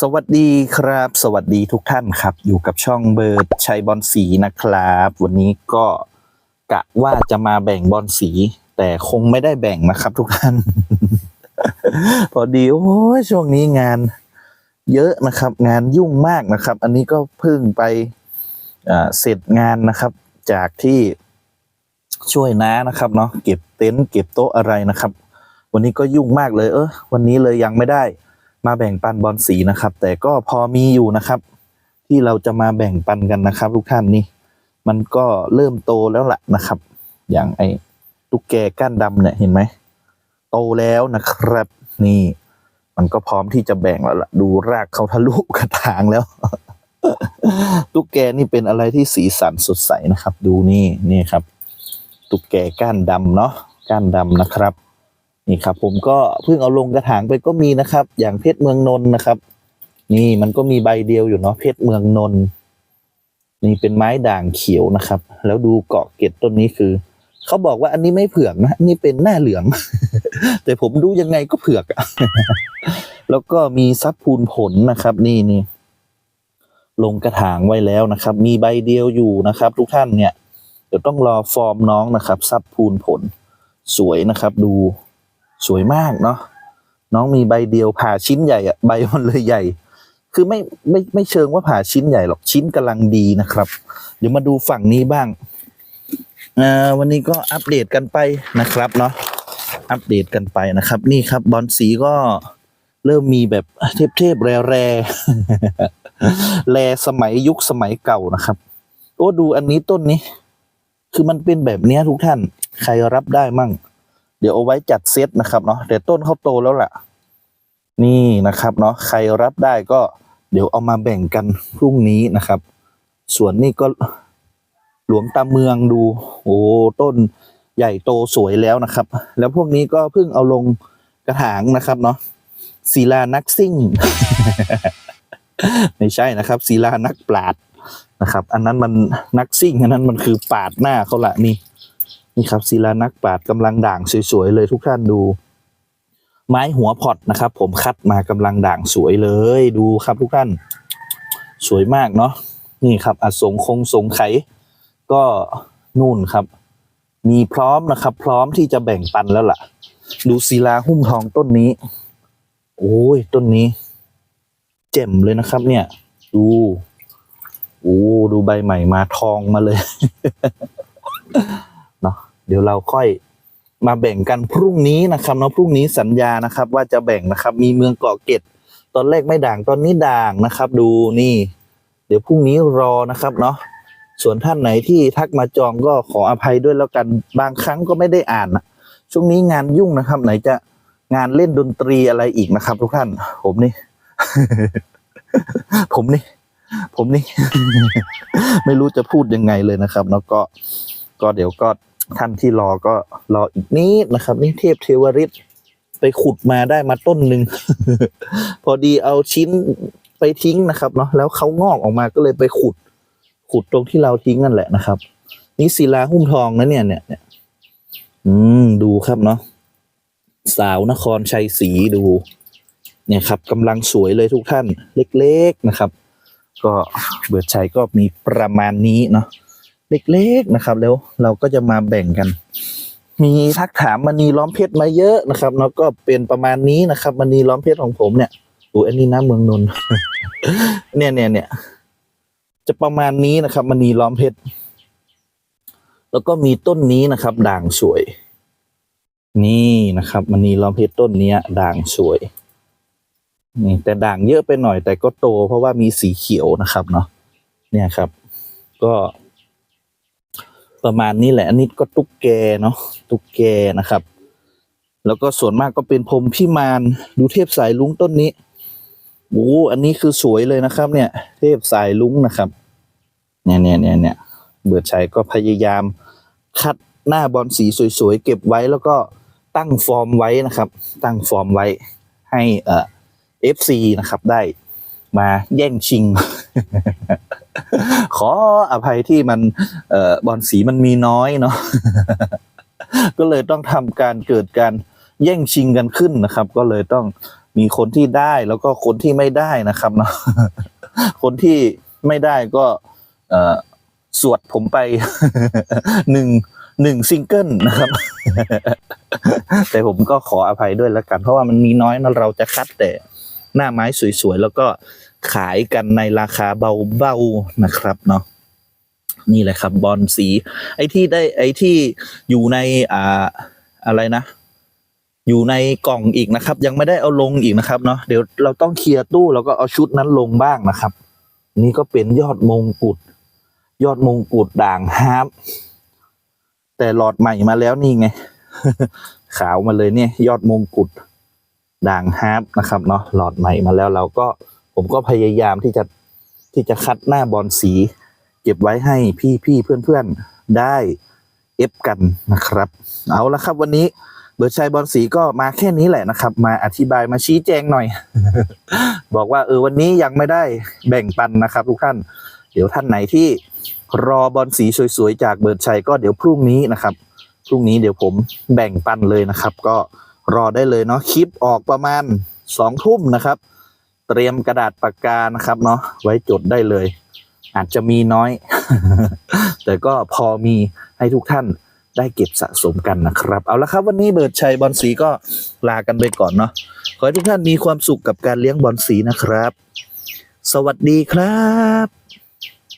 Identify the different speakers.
Speaker 1: สวัสดีครับ สวัสดีทุกท่านครับ อยู่กับช่องเบิร์ดชัยบอลสีนะครับ วันนี้ก็กะว่าจะมาแบ่งบอลสี แต่คงไม่ได้แบ่งนะครับ ทุกท่าน พอดีโอ้ยช่วงนี้งาน เยอะนะครับ งานยุ่งมากนะครับ อันนี้ก็เพิ่งไปเสร็จงานนะครับ จากที่ช่วยน้านะครับเนาะเก็บเต็นท์เก็บโต๊ะอะไรนะครับ วันนี้ก็ยุ่งมากเลย เออวันนี้เลยยังไม่ได้ มาแบ่งปันบอลสีนะครับ แต่ก็พอมีอยู่นะครับ ที่เราจะมาแบ่งปันกันนะครับ ทุกท่านนี่มันก็เริ่มโตแล้วล่ะนะครับ อย่างไอ้ตุ๊กแกก้านดำเนี่ยเห็นไหมโตแล้วนะครับ นี่ มันก็พร้อมที่จะแบ่งแล้วล่ะดูรากเขาทะลุกระถางแล้วตุ๊กแกนี่เป็นอะไรที่สีสันสดใสนะครับ ดูนี่นี่ครับ ตุ๊กแกก้านดำเนาะก้านดำนะครับ นี่ครับ ผมก็เพิ่งเอาลงกระถางไปก็มีนะครับ อย่างเพชรเมืองนนท์นะครับ นี่มันก็มีใบเดียวอยู่เนาะเพชรเมืองนนท์นี่เป็นไม้ด่างเขียวนะครับ แล้วดูเกาะเกล็ดต้นนี้คือเขาบอกว่าอันนี้ไม่เผือกนะนนี่เป็นหน้าเหลือง แต่ผมดูยังไงก็เผือกอแล้วก็มีซับพูนผลนะครับ นี่นี่ลงกระถางไว้แล้วนะครับ มีใบเดียวอยู่นะครับ ทุกท่านเนี่ยเดี๋ยวต้องรอฟอร์มน้องนะครับ ซับพูนผลสวยนะครับ ดู สวยมากเนาะน้องมีใบเดียวผ่าชิ้นใหญ่อะใบมันเลยใหญ่ คือไม่ไม่ไม่เชิงว่าผ่าชิ้นใหญ่หรอกชิ้นกำลังดีนะครับ เดี๋ยวมาดูฝั่งนี้บ้างวันนี้ก็อัปเดตกันไปนะครับเนาะอัปเดตกันไปนะครับ นี่ครับบอลสีก็เริ่มมีแบบเทพๆแร่แร่แร่สมัยยุคสมัยเก่านะครับ โอ้ดูอันนี้ต้นนี้ คือมันเป็นแบบนี้ทุกท่าน ใครรับได้มั่ง เดี๋ยวเอาไว้จัดเซตนะครับเนาะแต่ต้นเขาโตแล้วล่ะ นี่นะครับเนาะใครรับได้ก็เดี๋ยวเอามาแบ่งกันพรุ่งนี้นะครับ ส่วนนี่ก็หลวงตาเมืองดู โอ้ต้นใหญ่โตสวยแล้วนะครับ แล้วพวกนี้ก็เพิ่งเอาลงกระถางนะครับเนาะศิลานักซิ่ง ไม่ใช่นะครับศิลานักปราดนะครับ อันนั้นมันนักซิ่งอันนั้นมันคือปาดหน้าเขาละนี่ นี่ครับศิลานักปราดกำลังด่างสวยๆเลยทุกท่านดู ไม้หัวพอดนะครับ ผมคัดมากำลังด่างสวยเลยดูครับทุกท่าน สวยมากเนาะนี่ครับอสงคงสงไข ก็นู่นครับ มีพร้อมนะครับ พร้อมที่จะแบ่งปันแล้วล่ะ ดูศิลาหุ้มทองต้นนี้ โอ้ยต้นนี้ เจ็มเลยนะครับ เนี่ย ดูโอ้ดูใบใหม่มาทองมาเลย เดี๋ยวเราค่อยมาแบ่งกันพรุ่งนี้นะครับเนาะพรุ่งนี้สัญญานะครับ ว่าจะแบ่งนะครับ มีเมืองเกาะเกร็ดตอนแรกไม่ด่างตอนนี้ด่างนะครับ ดูนี่ เดี๋ยวพรุ่งนี้รอนะครับเนาะส่วนท่านไหนที่ทักมาจองก็ขออภัยด้วยแล้วกันบางครั้งก็ไม่ได้อ่านนะช่วงนี้งานยุ่งนะครับ ไหนจะงานเล่นดนตรีอะไรอีกนะครับ ทุกท่าน ผมนี่ ผมนี่ ผมนี่ ไม่รู้จะพูดยังไงเลยนะครับ แล้วก็ก็เดี๋ยวก็ ท่านที่รอก็รออีกนิดนะครับ นี่เทพเทวริตไปขุดมาได้มาต้นหนึ่งพอดีเอาชิ้นไปทิ้งนะครับเนาะแล้วเขางอกออกมาก็เลยไปขุด ขุดตรงที่เราทิ้งนั่นแหละนะครับ นี่ศิลาหุ้มทองนะเนี่ยเนี่ยเนี่ยอืมดูครับเนาะสาวนครชัยศรีดู เนี่ยครับกำลังสวยเลยทุกท่านเล็ก ๆนะครับ ก็เบิร์ดชัยก็มีประมาณนี้เนาะ เล็กๆนะครับ แล้วเราก็จะมาแบ่งกัน มีทักถามมณีล้อมเพชรมาเยอะนะครับแล้วก็เป็นประมาณนี้นะครับมณีล้อมเพชรของผมเนี่ยโอ้อันนี้นะเมืองนนท์เนี่ยเนี่ยเนี่ยจะประมาณนี้นะครับมณีล้อมเพชรแล้วก็มีต้นนี้นะครับ ด่างสวย นี่นะครับมณีล้อมเพชรต้นเนี้ยด่างสวยนี่แต่ด่างเยอะไปหน่อยแต่ก็โตเพราะว่ามีสีเขียวนะครับเนาะเนี่ยครับ ก็ ประมาณนี้แหละ อันนี้ก็ตุ๊กแกเนาะตุ๊กแกนะครับ แล้วก็ส่วนมากก็เป็นพรมพิมานดูเทพสายลุงต้นนี้โอ้อันนี้คือสวยเลยนะครับ เนี่ย เทพสายลุงนะครับเนี่ยเนี่ยเนี่ยเนี่ยเบิดชัยก็พยายามคัดหน้าบอลสีสวยๆเก็บไว้แล้วก็ตั้งฟอร์มไว้นะครับ ตั้งฟอร์มไว้ให้เอ่อฟซีนะครับได้มาแย่งชิง ขออภัยที่มันเอ่อบอลสีมันมีน้อยเนาะก็เลยต้องทำการเกิดการแย่งชิงกันขึ้นนะครับ ก็เลยต้องมีคนที่ได้แล้วก็คนที่ไม่ได้นะครับเนาะคนที่ไม่ได้ก็เอ่อสวดผมไปหนึ่งหนึ่งซิงเกิลนะครับ แต่ผมก็ขออภัยด้วยแล้วกัน เพราะว่ามันมีน้อยนะเราจะคัดแต่หน้าไม้สวยๆ แล้วก็ ขายกันในราคาเบาๆนะครับเนาะนี่แหละครับบอลสี ไอ้ที่ได้ไอ้ที่อยู่ในอ่าอะไรนะ อยู่ในกล่องอีกนะครับ ยังไม่ได้เอาลงอีกนะครับเนาะเดี๋ยวเราต้องเคลียร์ตู้แล้วก็เอาชุดนั้นลงบ้างนะครับ นี่ก็เป็นยอดมงกุฎยอดมงกุฎด่างฮาร์ปแต่หลอดใหม่มาแล้วนี่ไง ขาวมาเลยเนี่ย ยอดมงกุฎด่างฮาร์ปนะครับเนาะหลอดใหม่มาแล้วเราก็ ผมก็พยายามที่จะที่จะคัดหน้าบอลสี เก็บไว้ให้พี่พี่เพื่อนเพื่อนๆได้เอฟกันนะครับ เอาละครับวันนี้เบิร์ชัยบอลสีก็มาแค่นี้แหละนะครับ มาอธิบายมาชี้แจงหน่อย บอกว่าเออวันนี้ยังไม่ได้แบ่งปันนะครับ ทุกท่าน เดี๋ยวท่านไหนที่รอบอลสีสวยๆจากเบิร์ชัยก็เดี๋ยวพรุ่งนี้นะครับพรุ่งนี้เดี๋ยวผมแบ่งปันเลยนะครับ ก็รอได้เลยเนาะคลิปออกประมาณสองทุ่มนะครับ เตรียมกระดาษปากกานะครับเนาะไว้จดได้เลย อาจจะมีน้อย แต่ก็พอมีให้ทุกท่านได้เก็บสะสมกันนะครับ เอาละครับวันนี้เบิร์ดชัยบอลสีก็ลากันไปก่อนเนาะขอให้ทุกท่านมีความสุขกับการเลี้ยงบอลสีนะครับ สวัสดีครับ